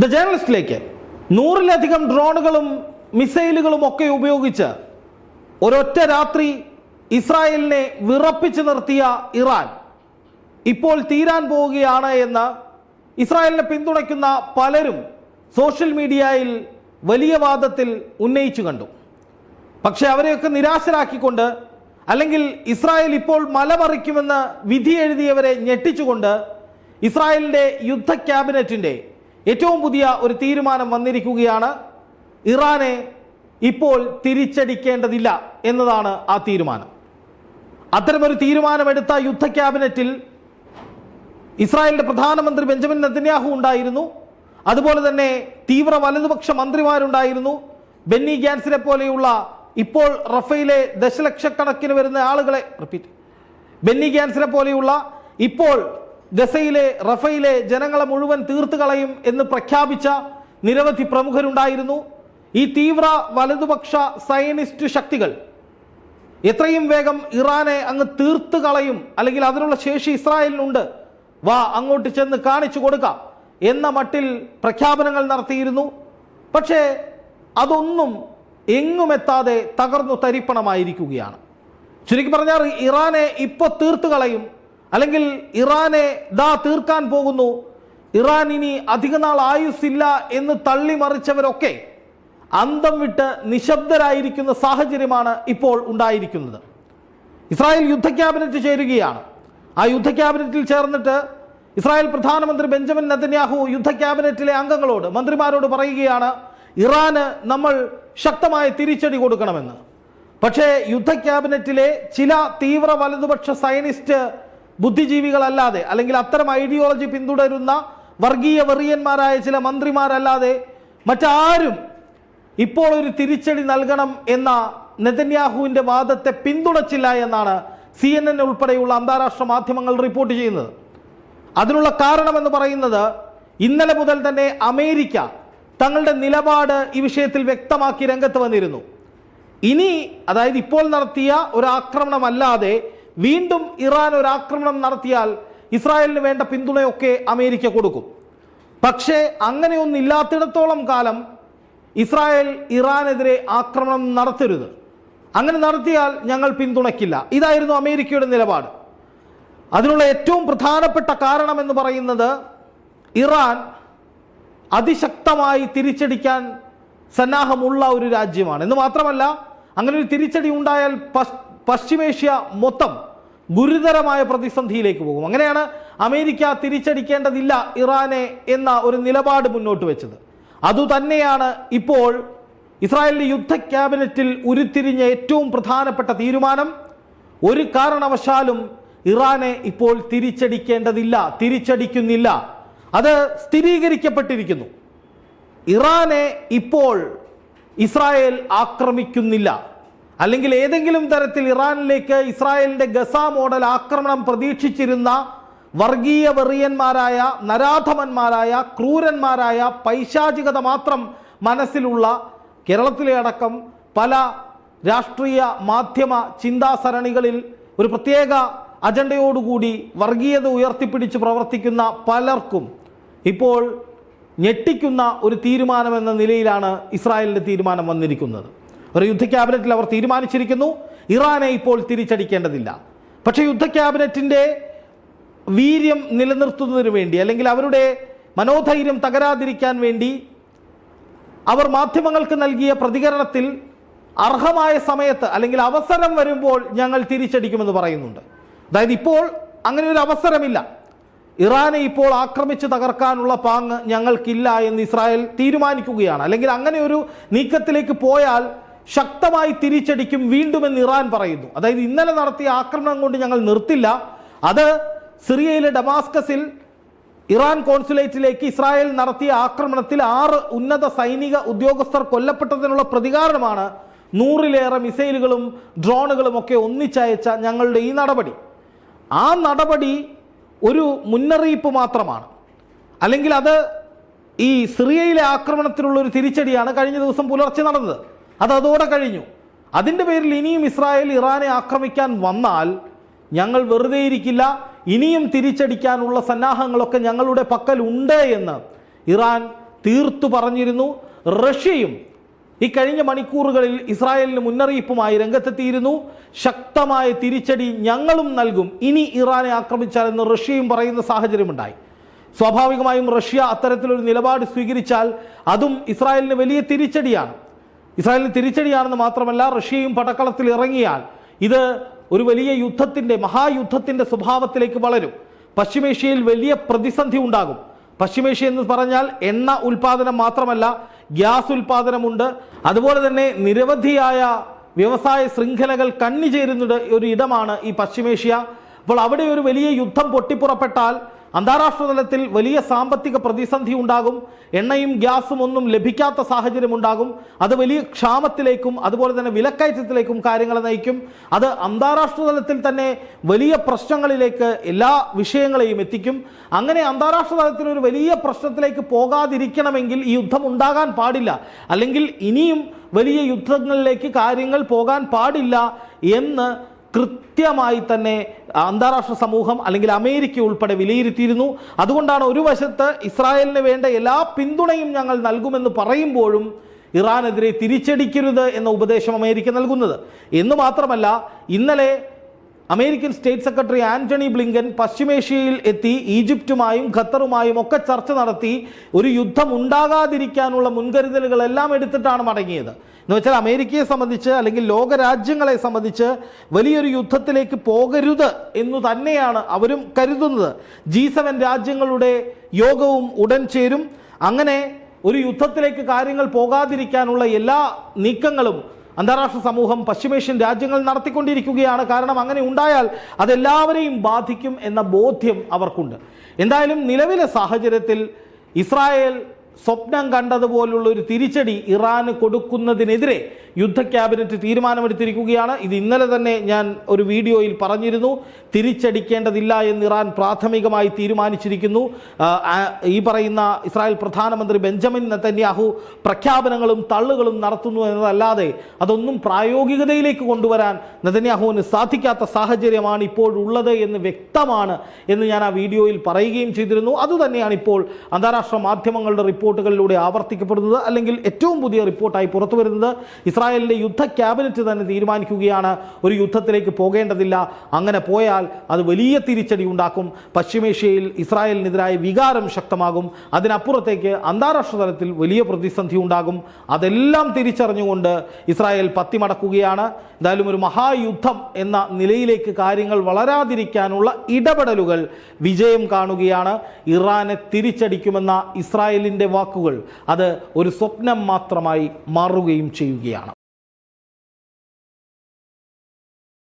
The ജേർണലിസ്റ്റിലേക്ക് നൂറിലധികം ഡ്രോണുകളും മിസൈലുകളും ഒക്കെ ഉപയോഗിച്ച് ഒരൊറ്റ രാത്രി ഇസ്രായേലിനെ വിറപ്പിച്ചു നിർത്തിയ ഇറാൻ ഇപ്പോൾ തീരാൻ പോവുകയാണ് എന്ന് ഇസ്രായേലിനെ പിന്തുണയ്ക്കുന്ന പലരും സോഷ്യൽ മീഡിയയിൽ വലിയ വാദത്തിൽ ഉന്നയിച്ചു കണ്ടു. പക്ഷേ അവരെയൊക്കെ നിരാശരാക്കിക്കൊണ്ട് അല്ലെങ്കിൽ ഇസ്രായേൽ ഇപ്പോൾ മലമറിക്കുമെന്ന് വിധി എഴുതിയവരെ ഞെട്ടിച്ചുകൊണ്ട് ഇസ്രായേലിന്റെ യുദ്ധ ക്യാബിനറ്റിന്റെ ഏറ്റവും പുതിയ ഒരു തീരുമാനം വന്നിരിക്കുകയാണ്. ഇറാനെ ഇപ്പോൾ തിരിച്ചടിക്കേണ്ടതില്ല എന്നതാണ് ആ തീരുമാനം. അത്തരമൊരു തീരുമാനമെടുത്ത യുദ്ധ ക്യാബിനറ്റിൽ ഇസ്രായേലിന്റെ പ്രധാനമന്ത്രി ബെഞ്ചമിൻ നെതന്യാഹു ഉണ്ടായിരുന്നു. അതുപോലെ തന്നെ തീവ്ര വലതുപക്ഷ മന്ത്രിമാരുണ്ടായിരുന്നു. ബെന്നി ഗ്യാൻസിനെ പോലെയുള്ള ഇപ്പോൾ റഫയിലെ ദശലക്ഷക്കണക്കിന് വരുന്ന ആളുകളെ റിപ്പീറ്റ് ബെന്നി ഗ്യാൻസിനെ പോലെയുള്ള ഇപ്പോൾ ഗസയിലെ റഫയിലെ ജനങ്ങളെ മുഴുവൻ തീർത്തു കളയും എന്ന് പ്രഖ്യാപിച്ച നിരവധി പ്രമുഖരുണ്ടായിരുന്നു. ഈ തീവ്ര വലതുപക്ഷ സയനിസ്റ്റ് ശക്തികൾ എത്രയും വേഗം ഇറാനെ അങ്ങ് തീർത്തു കളയും അല്ലെങ്കിൽ അതിനുള്ള ശേഷി ഇസ്രായേലിനുണ്ട്. വാ അങ്ങോട്ട് ചെന്ന് കാണിച്ചു കൊടുക്കാം എന്ന മട്ടിൽ പ്രഖ്യാപനങ്ങൾ നടത്തിയിരുന്നു. പക്ഷേ അതൊന്നും എങ്ങുമെത്താതെ തകർന്നു തരിപ്പണമായിരിക്കുകയാണ്. ചുരുക്കി പറഞ്ഞാൽ ഇറാനെ ഇപ്പോൾ തീർത്തു കളയും അല്ലെങ്കിൽ ഇറാനെ ദാ തീർക്കാൻ പോകുന്നു. ഇറാൻ ഇനി അധിക നാൾ ആയുസ്സില്ല എന്ന് തള്ളിമറിച്ചവരൊക്കെ അന്തം വിട്ട് നിശബ്ദരായിരിക്കുന്ന സാഹചര്യമാണ് ഇപ്പോൾ ഉണ്ടായിരിക്കുന്നത്. ഇസ്രായേൽ യുദ്ധ ക്യാബിനറ്റ് ചേരുകയാണ്. ആ യുദ്ധ ക്യാബിനറ്റിൽ ചേർന്നിട്ട് ഇസ്രായേൽ പ്രധാനമന്ത്രി ബെഞ്ചമിൻ നെതന്യാഹു യുദ്ധ ക്യാബിനറ്റിലെ അംഗങ്ങളോട് മന്ത്രിമാരോട് പറയുകയാണ് ഇറാന് നമ്മൾ ശക്തമായ തിരിച്ചടി കൊടുക്കണമെന്ന്. പക്ഷേ യുദ്ധ ക്യാബിനറ്റിലെ ചില തീവ്ര വലതുപക്ഷ സയനിസ്റ്റ് ബുദ്ധിജീവികളല്ലാതെ അല്ലെങ്കിൽ അത്തരം ഐഡിയോളജി പിന്തുടരുന്ന വർഗീയ വെറിയന്മാരായ ചില മന്ത്രിമാരല്ലാതെ മറ്റാരും ഇപ്പോൾ ഒരു തിരിച്ചടി നൽകണം എന്ന നെതന്യാഹുവിന്റെ വാദത്തെ പിന്തുണച്ചില്ല എന്നാണ് സി എൻ എൻ ഉൾപ്പെടെയുള്ള അന്താരാഷ്ട്ര മാധ്യമങ്ങൾ റിപ്പോർട്ട് ചെയ്യുന്നത്. അതിനുള്ള കാരണമെന്ന് പറയുന്നത് ഇന്നലെ മുതൽ തന്നെ അമേരിക്ക തങ്ങളുടെ നിലപാട് ഈ വിഷയത്തിൽ വ്യക്തമാക്കി രംഗത്ത് വന്നിരുന്നു. ഇനി അതായത് ഇപ്പോൾ നടത്തിയ ഒരു ആക്രമണമല്ലാതെ വീണ്ടും ഇറാൻ ഒരു ആക്രമണം നടത്തിയാൽ ഇസ്രായേലിന് വേണ്ട പിന്തുണയൊക്കെ അമേരിക്ക കൊടുക്കും. പക്ഷേ അങ്ങനെയൊന്നില്ലാത്തിടത്തോളം കാലം ഇസ്രായേൽ ഇറാനെതിരെ ആക്രമണം നടത്തരുത്. അങ്ങനെ നടത്തിയാൽ ഞങ്ങൾ പിന്തുണയ്ക്കില്ല. ഇതായിരുന്നു അമേരിക്കയുടെ നിലപാട്. അതിനുള്ള ഏറ്റവും പ്രധാനപ്പെട്ട കാരണം എന്ന് പറയുന്നത് ഇറാൻ അതിശക്തമായി തിരിച്ചടിക്കാൻ സന്നാഹമുള്ള ഒരു രാജ്യമാണ്. എന്ന് മാത്രമല്ല അങ്ങനെ ഒരു തിരിച്ചടി ഉണ്ടായാൽ പശ്ചിമേഷ്യ മൊത്തം ഗുരുതരമായ പ്രതിസന്ധിയിലേക്ക് പോകും. അങ്ങനെയാണ് അമേരിക്ക തിരിച്ചടിക്കേണ്ടതില്ല ഇറാനെ എന്ന ഒരു നിലപാട് മുന്നോട്ട് വെച്ചത്. അതുതന്നെയാണ് ഇപ്പോൾ ഇസ്രായേലിന്റെ യുദ്ധ ക്യാബിനറ്റിൽ ഉരുത്തിരിഞ്ഞ ഏറ്റവും പ്രധാനപ്പെട്ട തീരുമാനം. ഒരു കാരണവശാലും ഇറാനെ ഇപ്പോൾ തിരിച്ചടിക്കേണ്ടതില്ല തിരിച്ചടിക്കുന്നില്ല. അത് സ്ഥിരീകരിക്കപ്പെട്ടിരിക്കുന്നു. ഇറാനെ ഇപ്പോൾ ഇസ്രായേൽ ആക്രമിക്കുന്നില്ല. അല്ലെങ്കിൽ ഏതെങ്കിലും തരത്തിൽ ഇറാനിലേക്ക് ഇസ്രായേലിന്റെ ഗസ മോഡൽ ആക്രമണം പ്രതീക്ഷിച്ചിരുന്ന വർഗീയ വെറിയന്മാരായ നരാധമന്മാരായ ക്രൂരന്മാരായ പൈശാചികത മാത്രം മനസ്സിലുള്ള കേരളത്തിലെ അടക്കം പല രാഷ്ട്രീയ മാധ്യമ ചിന്താസരണികളിൽ ഒരു പ്രത്യേക അജണ്ടയോടുകൂടി വർഗീയത ഉയർത്തിപ്പിടിച്ച് പ്രവർത്തിക്കുന്ന പലർക്കും ഇപ്പോൾ ഞെട്ടിക്കുന്ന ഒരു തീരുമാനമെന്ന നിലയിലാണ് ഇസ്രായേലിന്റെ തീരുമാനം വന്നിരിക്കുന്നത്. ഒരു യുദ്ധ ക്യാബിനറ്റിൽ അവർ തീരുമാനിച്ചിരിക്കുന്നു. ഇറാനെ ഇപ്പോൾ തിരിച്ചടിക്കേണ്ടതില്ല. പക്ഷേ യുദ്ധ ക്യാബിനറ്റിന്റെ വീര്യം നിലനിർത്തുന്നതിന് വേണ്ടി അല്ലെങ്കിൽ അവരുടെ മനോധൈര്യം തകരാതിരിക്കാൻ വേണ്ടി അവർ മാധ്യമങ്ങൾക്ക് നൽകിയ പ്രതികരണത്തിൽ അർഹമായ സമയത്ത് അല്ലെങ്കിൽ അവസരം വരുമ്പോൾ ഞങ്ങൾ തിരിച്ചടിക്കുമെന്ന് പറയുന്നുണ്ട്. അതായത് ഇപ്പോൾ അങ്ങനെ ഒരു അവസരമില്ല. ഇറാനെ ഇപ്പോൾ ആക്രമിച്ച് തകർക്കാനുള്ള പാങ്ങ് ഞങ്ങൾക്കില്ല എന്ന് ഇസ്രായേൽ തീരുമാനിക്കുകയാണ്. അല്ലെങ്കിൽ അങ്ങനെ ഒരു നീക്കത്തിലേക്ക് പോയാൽ ശക്തമായി തിരിച്ചടിക്കും വീണ്ടും എന്ന് ഇറാൻ പറയുന്നു. അതായത് ഇന്നലെ നടത്തിയ ആക്രമണം കൊണ്ട് ഞങ്ങൾ നിർത്തില്ല. അത് സിറിയയിലെ ഡമാസ്കസിൽ ഇറാൻ കോൺസുലേറ്റിലേക്ക് ഇസ്രായേൽ നടത്തിയ ആക്രമണത്തിൽ ആറ് ഉന്നത സൈനിക ഉദ്യോഗസ്ഥർ കൊല്ലപ്പെട്ടതിനുള്ള പ്രതികാരമാണ് നൂറിലേറെ മിസൈലുകളും ഡ്രോണുകളും ഒക്കെ ഒന്നിച്ചയച്ച ഞങ്ങളുടെ ഈ നടപടി. ആ നടപടി ഒരു മുന്നറിയിപ്പ് മാത്രമാണ്. അല്ലെങ്കിൽ അത് ഈ സിറിയയിലെ ആക്രമണത്തിനുള്ള ഒരു തിരിച്ചടിയാണ് കഴിഞ്ഞ ദിവസം പുലർച്ചെ നടന്നത്. അത് അതോടെ കഴിഞ്ഞു. അതിന്റെ പേരിൽ ഇനിയും ഇസ്രായേൽ ഇറാനെ ആക്രമിക്കാൻ വന്നാൽ ഞങ്ങൾ വെറുതെ ഇരിക്കില്ല ഇനിയും തിരിച്ചടിക്കാനുള്ള സന്നാഹങ്ങളൊക്കെ ഞങ്ങളുടെ പക്കൽ ഉണ്ട് എന്ന് ഇറാൻ തീർത്തു പറഞ്ഞിരുന്നു. റഷ്യയും ഈ കഴിഞ്ഞ മണിക്കൂറുകളിൽ ഇസ്രായേലിന് മുന്നറിയിപ്പുമായി രംഗത്തെത്തിയിരുന്നു. ശക്തമായ തിരിച്ചടി ഞങ്ങളും നൽകും. ഇനി ഇറാനെ ആക്രമിച്ചാലെന്ന് റഷ്യയും പറയുന്ന സാഹചര്യമുണ്ടായി. സ്വാഭാവികമായും റഷ്യ അത്തരത്തിലൊരു നിലപാട് സ്വീകരിച്ചാൽ അതും ഇസ്രായേലിന് വലിയ തിരിച്ചടിയാണ്. ഇസ്രായേലിന് തിരിച്ചടിയാണെന്ന് മാത്രമല്ല റഷ്യയും പടക്കളത്തിൽ ഇറങ്ങിയാൽ ഇത് ഒരു വലിയ യുദ്ധത്തിന്റെ മഹായുദ്ധത്തിന്റെ സ്വഭാവത്തിലേക്ക് വളരും. പശ്ചിമേഷ്യയിൽ വലിയ പ്രതിസന്ധി ഉണ്ടാകും. പശ്ചിമേഷ്യ എന്ന് പറഞ്ഞാൽ എണ്ണ ഉൽപാദനം മാത്രമല്ല ഗ്യാസ് ഉൽപാദനമുണ്ട്. അതുപോലെ തന്നെ നിരവധിയായ വ്യവസായ ശൃംഖലകൾ കണ്ണിചേരുന്ന ഒരു ഇടമാണ് ഈ പശ്ചിമേഷ്യ. അപ്പോൾ അവിടെ ഒരു വലിയ യുദ്ധം പൊട്ടിപ്പുറപ്പെട്ടാൽ അന്താരാഷ്ട്ര തലത്തിൽ വലിയ സാമ്പത്തിക പ്രതിസന്ധി ഉണ്ടാകും. എണ്ണയും ഗ്യാസും ഒന്നും ലഭിക്കാത്ത സാഹചര്യം ഉണ്ടാകും. അത് വലിയ ക്ഷാമത്തിലേക്കും അതുപോലെ തന്നെ വിലക്കയറ്റത്തിലേക്കും കാര്യങ്ങൾ നയിക്കും. അത് അന്താരാഷ്ട്ര തലത്തിൽ തന്നെ വലിയ പ്രശ്നങ്ങളിലേക്ക് എല്ലാ വിഷയങ്ങളെയും എത്തിക്കും. അങ്ങനെ അന്താരാഷ്ട്ര തലത്തിൽ ഒരു വലിയ പ്രശ്നത്തിലേക്ക് പോകാതിരിക്കണമെങ്കിൽ ഈ യുദ്ധം ഉണ്ടാകാൻ പാടില്ല. അല്ലെങ്കിൽ ഇനിയും വലിയ യുദ്ധങ്ങളിലേക്ക് കാര്യങ്ങൾ പോകാൻ പാടില്ല എന്ന് കൃത്യമായി തന്നെ അന്താരാഷ്ട്ര സമൂഹം അല്ലെങ്കിൽ അമേരിക്ക ഉൾപ്പെടെ വിലയിരുത്തിയിരുന്നു. അതുകൊണ്ടാണ് ഒരു വശത്ത് ഇസ്രായേലിന് വേണ്ട എല്ലാ പിന്തുണയും ഞങ്ങൾ നൽകുമെന്ന് പറയുമ്പോഴും ഇറാനെതിരെ തിരിച്ചടിക്കരുത് എന്ന ഉപദേശം അമേരിക്ക നൽകുന്നത്. എന്ന് മാത്രമല്ല ഇന്നലെ American state secretary Antony Blinken പശ്ചിമേഷ്യയിൽ എത്തി ഈജിപ്തുമായും ഖത്തറുമായും ഒക്കെ ചർച്ച നടത്തി ഒരു യുദ്ധം ഉണ്ടാകാതിരിക്കാനുള്ള മുൻകരുതലുകളെല്ലാം എടുത്തിട്ടാണ് മടങ്ങിയത്. എന്ന് വെച്ചാൽ അമേരിക്കയെ സംബന്ധിച്ച് അല്ലെങ്കിൽ ലോകരാജ്യങ്ങളെ സംബന്ധിച്ച് വലിയൊരു യുദ്ധത്തിലേക്ക് പോകരുത് എന്ന് തന്നെയാണ് അവരും കരുതുന്നത്. ജി സെവൻ രാജ്യങ്ങളുടെ യോഗവും ഉടൻ ചേരും. അങ്ങനെ ഒരു യുദ്ധത്തിലേക്ക് കാര്യങ്ങൾ പോകാതിരിക്കാനുള്ള എല്ലാ നീക്കങ്ങളും അന്താരാഷ്ട്ര സമൂഹം പശ്ചിമേഷ്യൻ രാജ്യങ്ങൾ നടത്തിക്കൊണ്ടിരിക്കുകയാണ്. കാരണം അങ്ങനെ ഉണ്ടായാൽ അതെല്ലാവരെയും ബാധിക്കും എന്ന ബോധ്യം അവർക്കുണ്ട്. എന്തായാലും നിലവിലെ സാഹചര്യത്തിൽ ഇസ്രായേൽ സ്വപ്നം കണ്ടതുപോലുള്ള ഒരു തിരിച്ചടി ഇറാന് കൊടുക്കുന്നതിനെതിരെ യുദ്ധ ക്യാബിനറ്റ് തീരുമാനമെടുത്തിരിക്കുകയാണ്. ഇത് ഇന്നലെ തന്നെ ഞാൻ ഒരു വീഡിയോയിൽ പറഞ്ഞിരുന്നു. തിരിച്ചടിക്കേണ്ടതില്ല എന്ന് ഇറാൻ പ്രാഥമികമായി തീരുമാനിച്ചിരിക്കുന്നു. ഈ പറയുന്ന ഇസ്രായേൽ പ്രധാനമന്ത്രി ബെഞ്ചമിൻ നെതന്യാഹു പ്രഖ്യാപനങ്ങളും തള്ളുകളും നടത്തുന്നു എന്നതല്ലാതെ അതൊന്നും പ്രായോഗികതയിലേക്ക് കൊണ്ടുവരാൻ നെതന്യാഹുവിന് സാധിക്കാത്ത സാഹചര്യമാണ് ഇപ്പോഴുള്ളത് എന്ന് വ്യക്തമാണ് എന്ന് ഞാൻ ആ വീഡിയോയിൽ പറയുകയും ചെയ്തിരുന്നു. അതുതന്നെയാണ് ഇപ്പോൾ അന്താരാഷ്ട്ര മാധ്യമങ്ങളുടെ റിപ്പോർട്ടുകളിലൂടെ ആവർത്തിക്കപ്പെടുന്നത്. അല്ലെങ്കിൽ ഏറ്റവും പുതിയ റിപ്പോർട്ടായി പുറത്തു വരുന്നത് ഇസ്രായേലിന്റെ യുദ്ധ ക്യാബിനറ്റ് തന്നെ തീരുമാനിക്കുകയാണ്. ഒരു യുദ്ധത്തിലേക്ക് പോകേണ്ടതില്ല. അങ്ങനെ പോയാൽ അത് വലിയ തിരിച്ചടി ഉണ്ടാക്കും. പശ്ചിമേഷ്യയിൽ ഇസ്രായേലിനെതിരായ വികാരം ശക്തമാകും. അതിനപ്പുറത്തേക്ക് അന്താരാഷ്ട്ര തലത്തിൽ വലിയ പ്രതിസന്ധി ഉണ്ടാകും. അതെല്ലാം തിരിച്ചറിഞ്ഞുകൊണ്ട് ഇസ്രായേൽ പത്തിമടക്കുകയാണ്. എന്തായാലും ഒരു മഹായുദ്ധം എന്ന നിലയിലേക്ക് കാര്യങ്ങൾ വളരാതിരിക്കാനുള്ള ഇടപെടലുകൾ വിജയം കാണുകയാണ്. ഇറാനെ തിരിച്ചടിക്കുമെന്ന ഇസ്രായേലിന്റെ വാക്കുകൾ അത് ഒരു സ്വപ്നം മാത്രമായി മാറുകയും ചെയ്യുകയാണ്.